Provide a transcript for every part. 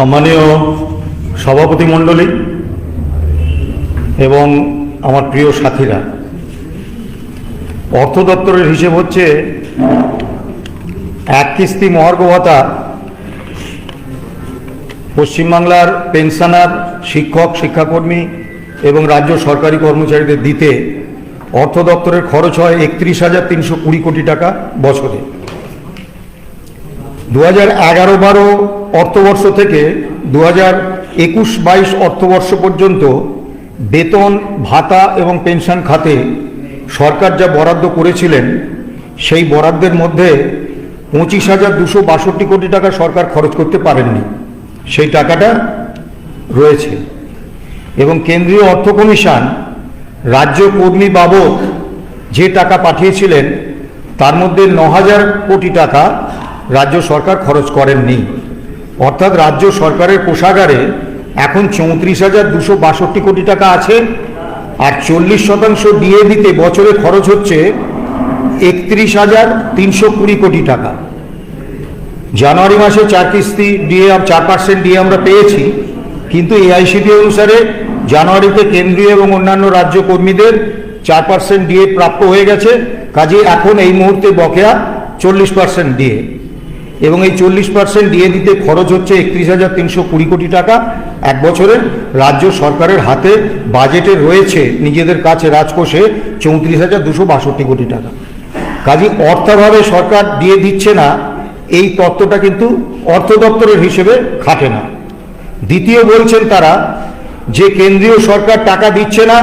সম্মানীয় সভাপতি মণ্ডলী এবং আমার প্রিয় সাথীরা, অর্থ দপ্তরের হিসেব হচ্ছে এক কিস্তি মহার্ঘ ভাতা। পশ্চিমবাংলার পেনশনার শিক্ষক, শিক্ষাকর্মী এবং রাজ্য সরকারি কর্মচারীদের দিতে অর্থ দপ্তরের খরচ হয় একত্রিশ হাজার তিনশো কুড়ি কোটি টাকা বছরে। দু হাজার এগারো বারো অর্থবর্ষ থেকে দু হাজার একুশ বাইশ অর্থবর্ষ পর্যন্ত বেতন, ভাতা এবং পেনশন খাতে সরকার যা বরাদ্দ করেছিলেন, সেই বরাদ্দের মধ্যে পঁচিশ হাজার দুশো বাষট্টি কোটি টাকা সরকার খরচ করতে পারেননি। সেই টাকাটা রয়েছে। এবং কেন্দ্রীয় অর্থ কমিশন রাজ্য কর্মী বাবদ যে টাকা পাঠিয়েছিলেন, তার মধ্যে ন হাজার কোটি টাকা রাজ্য সরকার খরচ করেননি। অর্থাৎ রাজ্য সরকারের কোষাগারে এখন চৌত্রিশ হাজার দুশো বাষট্টি কোটি টাকা আছে আর চল্লিশ শতাংশ দিয়ে দিতে বছরে খরচ হচ্ছে একত্রিশ হাজার তিনশো কুড়ি কোটি টাকা। জানুয়ারি মাসে চার কিস্তি ডিএ চার পার্সেন্ট ডিএ আমরা পেয়েছি, কিন্তু এআইসিডি অনুসারে জানুয়ারিতে কেন্দ্রীয় এবং অন্যান্য রাজ্য কর্মীদের চার পার্সেন্ট ডিএ প্রাপ্য হয়ে গেছে কাজে এখন এই মুহূর্তে বকেয়া চল্লিশ পার্সেন্ট ডিএ। এবং এই চল্লিশ পার্সেন্ট ডিএ দিতে খরচ হচ্ছে একত্রিশ হাজার তিনশো কুড়ি কোটি টাকা। এক বছরে রাজ্য সরকারের হাতে বাজেটে রয়েছে নিজেদের কাছে রাজকোষে চৌত্রিশ হাজার দুশো বাষট্টি কোটি টাকা। কাজে অর্থাভাবে সরকার দিয়ে দিচ্ছে না, এই তত্ত্বটা কিন্তু অর্থ দপ্তরের হিসেবে খাটে না। দ্বিতীয় বলছেন তারা, যে কেন্দ্রীয় সরকার টাকা দিচ্ছে না,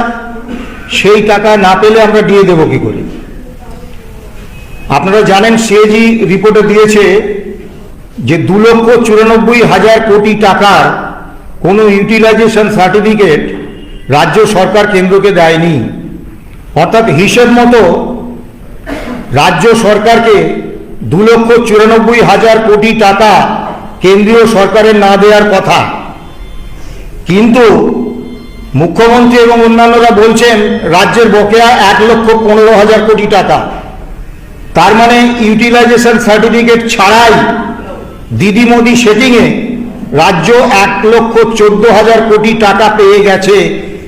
সেই টাকা না পেলে আমরা দিয়ে দেবো কি করে? আপনারা জানেন সিএজি রিপোর্টে দিয়েছে যে দু লক্ষ চুরানব্বই হাজার কোটি টাকার কোনো ইউটিলাইজেশন সার্টিফিকেট রাজ্য সরকার কেন্দ্রকে দেয়নি। অর্থাৎ হিসেব মতো রাজ্য সরকারকে দু লক্ষ চুরানব্বই হাজার কোটি টাকা কেন্দ্রীয় সরকারের না দেওয়ার কথা। কিন্তু মুখ্যমন্ত্রী এবং অন্যান্যরা বলছেন, রাজ্যের বকেয়া এক লক্ষ পনেরো হাজার কোটি টাকা। তার মানে ইউটিলাইজেশন সার্টিফিকেট ছাড়াই দিদি মোদি সেটিংয়ে রাজ্য এক লক্ষ চোদ্দ হাজার কোটি টাকা পেয়ে গেছে,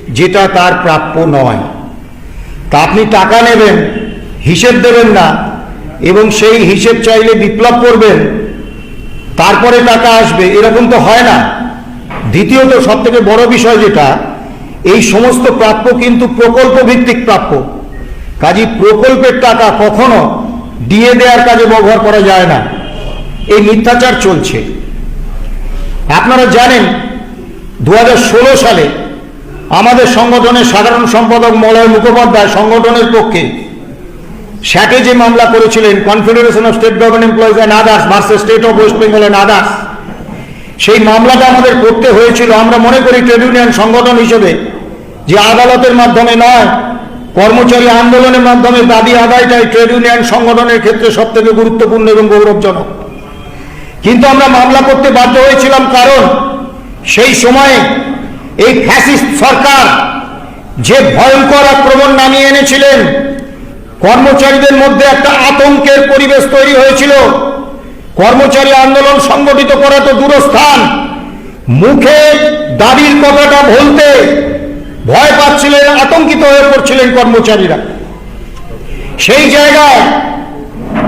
যেটা তার প্রাপ্য নয়। তা আপনি টাকা নেবেন, হিসেব দেবেন না, এবং সেই হিসেব চাইলে বিপ্লব করবেন, তারপরে টাকা আসবে, এরকম তো হয় না। দ্বিতীয়ত সব থেকে বড় বিষয় যেটা, এই সমস্ত প্রাপ্য কিন্তু প্রকল্প ভিত্তিক প্রাপ্য। কাজী প্রকল্পের টাকা কখনো দিয়ে দেওয়ার কাজে ব্যবহার করা যায় না। এই মিথ্যাচার চলছে। আপনারা জানেন দু হাজার ষোলো সালে আমাদের সংগঠনের সাধারণ সম্পাদক মলয় মুখোপাধ্যায় সংগঠনের পক্ষে স্যাটে যে মামলা করেছিলেন confederation of state government employees and others versus state of West Bengal and others সেই মামলাটা আমাদের করতে হয়েছিল। আমরা মনে করি ট্রেড ইউনিয়ন সংগঠন হিসেবে যে আদালতের মাধ্যমে নয়, কর্মচারী আন্দোলনের মাধ্যমে দাবি আদায়টাই ট্রেড ইউনিয়ন সংগঠনের ক্ষেত্রে সব থেকে গুরুত্বপূর্ণ এবং গৌরবজনক। কিন্তু আমরা মামলা করতে বাধ্য হয়েছিলাম কারণ সেই সময়ে এই ফ্যাসিস্ট সরকার যে ভয়ঙ্কর আক্রমণ নামিয়ে এনেছিলেন, কর্মচারীদের মধ্যে একটা আতঙ্কের পরিবেশ তৈরি হয়েছিল। কর্মচারী আন্দোলন সংগঠিত করা তো দূরস্থান। মুখে দাবির কথাটা বলতে ভয় পাচ্ছিলেন, আতঙ্কিত হয়ে পড়ছিলেন কর্মচারীরা। সেই জায়গায়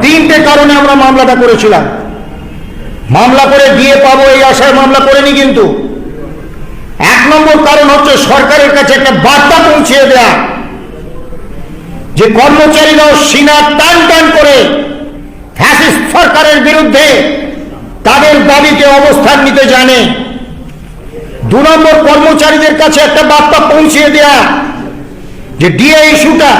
তিনটে কারণে আমরা মামলাটা করেছিলাম। মামলা করে দিয়ে পাবো, এই আশায় মামলা করেনি কিন্তু। এক নম্বর কারণ হচ্ছে সরকারের কাছে একটা বার্তা পৌঁছিয়ে দেয়া, যে কর্মচারীরাও সিনা টান টান করে ফ্যাসিস্ট সরকারের বিরুদ্ধে তাদের দাবিতে অবস্থান নিতে জানে। দু নম্বর কর্মচারীদের কাছে একটা বার্তা পৌঁছিয়ে দেয়া, যে ডিএ ইস্যুটা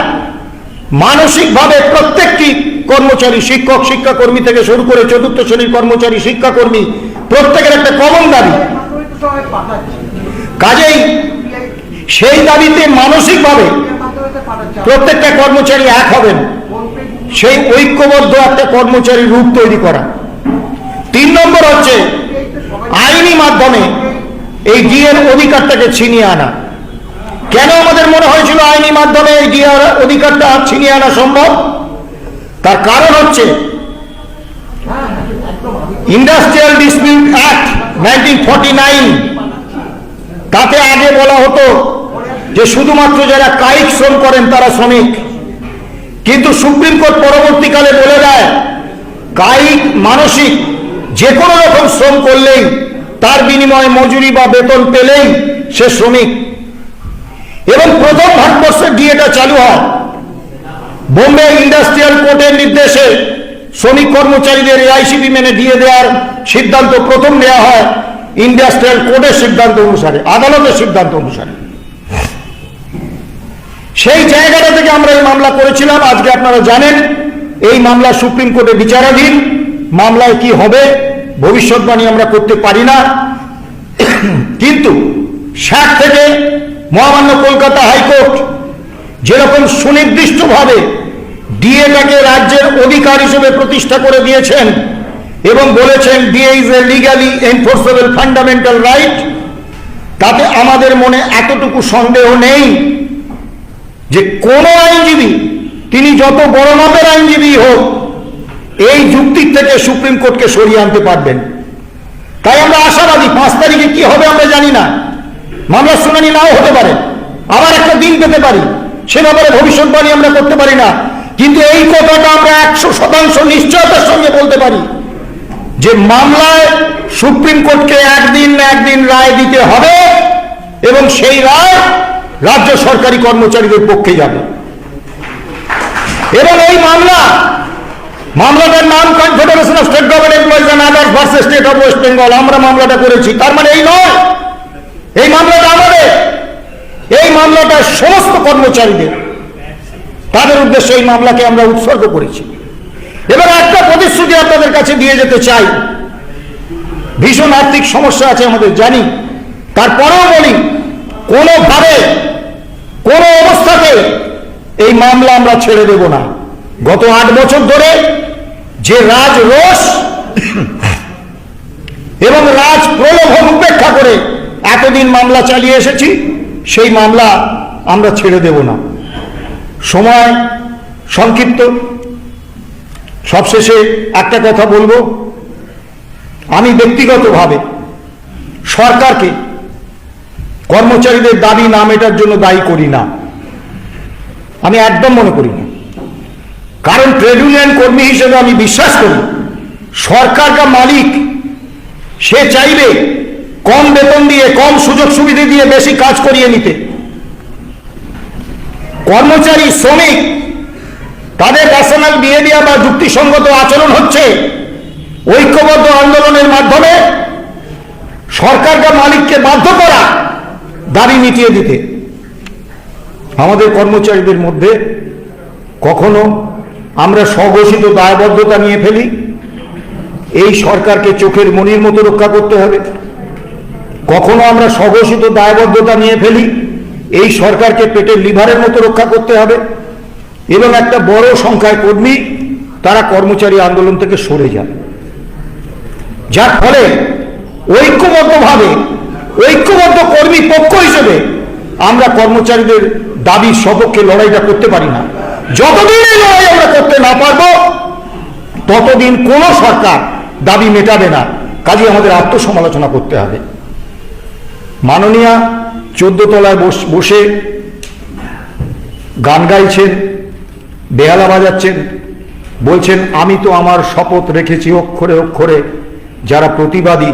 মানসিকভাবে প্রত্যেকটি কর্মচারী, শিক্ষক, শিক্ষাকর্মী থেকে শুরু করে চতুর্থ শ্রেণির কর্মচারী, শিক্ষাকর্মী, প্রত্যেকের একটা কমন দাবি। কাজেই সেই দাবিতে মানসিকভাবে প্রত্যেকটা কর্মচারী এক হবেন। সেই ঐক্যবদ্ধ একটা কর্মচারী রূপ তৈরি করা। তিন নম্বর হচ্ছে আইনি মাধ্যমে এই ডিএর অধিকারটাকে ছিনিয়ে আনা। কেন আমাদের মনে হয়েছিল আইনি মাধ্যমে এই ডিআর অধিকারটা ছিনিয়ে আনা সম্ভব? তার কারণ হচ্ছে ইন্ডাস্ট্রিয়াল ডিসপিউট অ্যাক্ট নাইনটিন তাতে আগে বলা হতো যে শুধুমাত্র যারা কায়িক শ্রম করেন তারা শ্রমিক। কিন্তু সুপ্রিম কোর্ট পরবর্তীকালে বলে দেয়, কায়িক মানসিক যে কোনো রকম শ্রম করলেই, তার বিনিময়ে মজুরি বা বেতন পেলেই সে শ্রমিক। এবং প্রথম ভারতবর্ষে ডিএটা চালু হয়। বোম্বে ইন্ডাস্ট্রিয়াল কোর্টের নির্দেশে শ্রমিক কর্মচারীদের এআইসিবি মেনে দিয়ে দেওয়ার সিদ্ধান্ত প্রথম নেওয়া হয় ইন্ডাস্ট্রিয়াল কোর্টের সিদ্ধান্ত অনুসারে, আদালতের সিদ্ধান্ত অনুসারে। সেই জায়গাটা থেকে আমরা এই মামলা করেছিলাম, আজকে আপনারা জানেন, এই মামলা সুপ্রিম কোর্টে বিচারাধীন, মামলায় কি হবে ভবিষ্যৎবাণী আমরা করতে পারি না। কিন্তু ষাট থেকে মহামান্য কলকাতা হাইকোর্ট যেরকম সুনির্দিষ্টভাবে ডিএটাকে রাজ্যের অধিকার হিসেবে প্রতিষ্ঠা করে দিয়েছেন এবং বলেছেন DA is a legally enforceable fundamental right তাতে আমাদের মনে এতটুকু সন্দেহ নেই যে কোন আইনজীবী, তিনি যত বড় মাপের আইনজীবী হোক, এই যুক্তির থেকে সুপ্রিম কোর্টকে সরিয়ে আনতে পারবেন। তাই আমরা আশাবাদী, পাঁচ তারিখে কি হবে আমরা জানি না। মামলার শুনানি নাও হতে পারে। আবার একটা দিন পেতে পারি। সে ব্যাপারে ভবিষ্যৎবাণী আমরা করতে পারি না। কিন্তু এই কথাটা আমরা একশো শতাংশ নিশ্চয়তার সঙ্গে বলতে পারি। যে মামলায় সুপ্রিম কোর্টকে একদিন না একদিন রায় দিতে হবে এবং সেই রায় রাজ্য সরকারি কর্মচারীদের পক্ষে যাবে। এবং এই মামলা, মামলাটার নাম confederation of state government employees state of West Bengal আমরা মামলাটা করেছি। তার মানে এই নয়। এই মামলাটা আমাদের। এই মামলাটা সমস্ত কর্মচারীদের। তাদের উদ্দেশ্যে এই মামলাকে আমরা উৎসর্গ করেছি। এবার একটা প্রতিশ্রুতি আপনাদের কাছে দিয়ে যেতে চাই। ভীষণ আর্থিক সমস্যা আছে আমাদের, জানি। তারপরেও বলি, কোনোভাবে, কোনো অবস্থাতে এই মামলা আমরা ছেড়ে দেব না। গত আট বছর ধরে যে রাজ রোষ এবং রাজ প্রলোভন উপেক্ষা করে এতদিন মামলা চালিয়ে এসেছি সেই মামলা আমরা ছেড়ে দেব না। সময় সংক্ষিপ্ত। সবশেষে একটা কথা বলব। আমি ব্যক্তিগতভাবে সরকারকে কর্মচারীদের দাবি না মেটার জন্য দায়ী করি না। আমি একদম মনে করি না। কারণ ট্রেড ইউনিয়ন কর্মী হিসেবে আমি বিশ্বাস করি, সরকার বা মালিক, সে চাইবে কম বেতন দিয়ে, কম সুযোগ সুবিধা দিয়ে বেশি কাজ করিয়ে নিতে। কর্মচারী, শ্রমিক, তাদের ন্যাশনাল বিহেভিয়ার বা যুক্তিসঙ্গত আচরণ হচ্ছে ঐক্যবদ্ধ আন্দোলনের মাধ্যমে সরকার বা মালিককে বাধ্য করা, দাবি মিটিয়ে দিতে। আমাদের কর্মচারীদের মধ্যে কখনো আমরা স্বঘোষিত দায়বদ্ধতা নিয়ে ফেলি। এই সরকারকে চোখের মনির মতো রক্ষা করতে হবে। কখনো আমরা স্বঘোষিত দায়বদ্ধতা নিয়ে ফেলি। এই সরকারকে পেটের লিভারের মতো রক্ষা করতে হবে। এবং একটা বড় সংখ্যায় কর্মী, তারা কর্মচারী আন্দোলন থেকে সরে যান। যার ফলে ঐক্যবদ্ধভাবে, ঐক্যবদ্ধ কর্মী পক্ষ হিসেবে আমরা কর্মচারীদের দাবির সপক্ষে লড়াইটা করতে পারি না। যতদিন এই লড়াই আমরা করতে না পারব, ততদিন কোনো সরকার দাবি মেটাবে না। কাজে আমাদের আত্মসমালোচনা করতে হবে। মাননীয়া চোদ্দ তলায় বস- গান গাইছেন, বেহালা বাজাচ্ছেন, বলছেন, আমি তো আমার শপথ রেখেছি অক্ষরে অক্ষরে, যারা প্রতিবাদী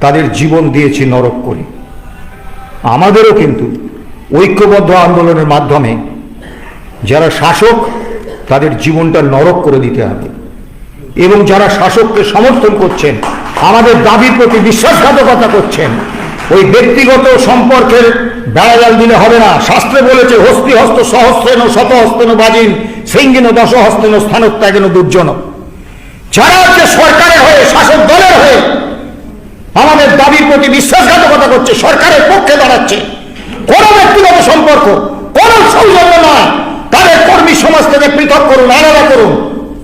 তাদের জীবন দিয়েছি নরক করে। আমাদেরও কিন্তু ঐক্যবদ্ধ আন্দোলনের মাধ্যমে যারা শাসক, তাদের জীবনটা নরক করে দিতে হবে। এবং যারা শাসককে সমর্থন করছেন, আমাদের দাবির প্রতি বিশ্বাসঘাতকতা করছেন ওই ব্যক্তিগত সম্পর্কের বেড়াজাল দিলে হবে না। শাস্ত্রে বলেছে, হস্তি হস্ত সহস্রেন শত হস্তেন বাজিন সিঙ্গিন দশ হস্তেন স্থানত্যাগেন দুর্জন। যারা হচ্ছে সরকারের হয়ে, শাসক দলের হয়ে আমাদের দাবির প্রতি বিশ্বাসঘাতকতা করছে, সরকারের পক্ষে দাঁড়াচ্ছে, কোন ব্যক্তিগত সম্পর্ক, কোন সৌজন্য না। তাদের কর্মী সমাজ থেকে পৃথক করুন, আলাদা করুন।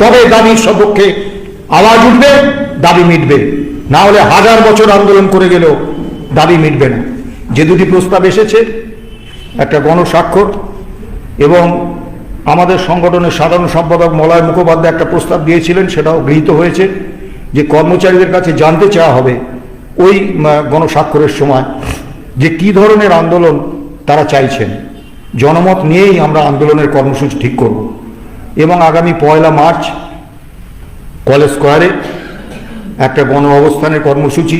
তবে দাবির সপক্ষে আওয়াজ উঠবে, দাবি মিটবে। না হলে হাজার বছর আন্দোলন করে গেলেও দাবি মিটবে না। যে দুটি প্রস্তাব এসেছে, একটা গণস্বাক্ষর এবং আমাদের সংগঠনের সাধারণ সম্পাদক মলয় মুখোপাধ্যায় একটা প্রস্তাব দিয়েছিলেন, সেটাও গৃহীত হয়েছে যে কর্মচারীদের কাছে জানতে চাওয়া হবে ওই গণস্বাক্ষরের সময় যে কি ধরনের আন্দোলন তারা চাইছেন। জনমত নিয়েই আমরা আন্দোলনের কর্মসূচি ঠিক করব। এবং আগামী পয়লা মার্চ কলেজ স্কোয়ারে একটা গণ অবস্থানের কর্মসূচি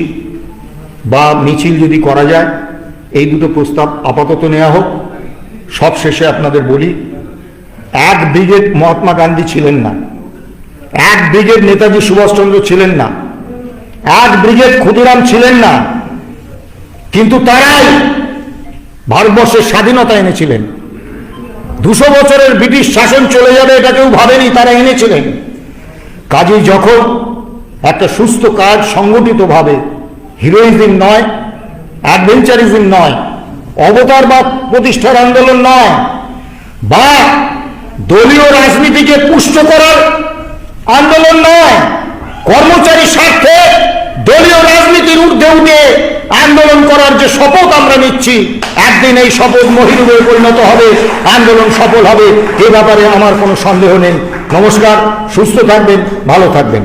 বা মিছিল যদি করা যায়, এই দুটো প্রস্তাব আপাতত নেওয়া হোক। সব শেষে আপনাদের বলি, এক ব্রিগেড মহাত্মা গান্ধী ছিলেন না, এক ব্রিগেড নেতাজি সুভাষচন্দ্র ছিলেন না, এক ব্রিগেড ক্ষুদিরাম ছিলেন না, কিন্তু তারাই ভারতবর্ষের স্বাধীনতা এনেছিলেন। দুশো বছরের ব্রিটিশ শাসন চলে যাবে এটা কেউ ভাবেনি, তারা এনেছিলেন। কাজেই যখন একটা সুস্থ কাজ সংগঠিতভাবে হিরোইজম নয়, অ্যাডভেঞ্চারিজম নয় অবতারবাদ প্রতিষ্ঠার আন্দোলন নয়, বা দলীয় রাজনীতিকে পুষ্ট করার আন্দোলন নয়, কর্মচারী স্বার্থে দলীয় রাজনীতির ঊর্ধ্বে উঠে আন্দোলন করার যে শপথ আমরা নিচ্ছি, একদিন এই শপথ মহিরূপে পরিণত হবে, আন্দোলন সফল হবে, এ ব্যাপারে আমার কোনো সন্দেহ নেই। নমস্কার, সুস্থ থাকবেন, ভালো থাকবেন।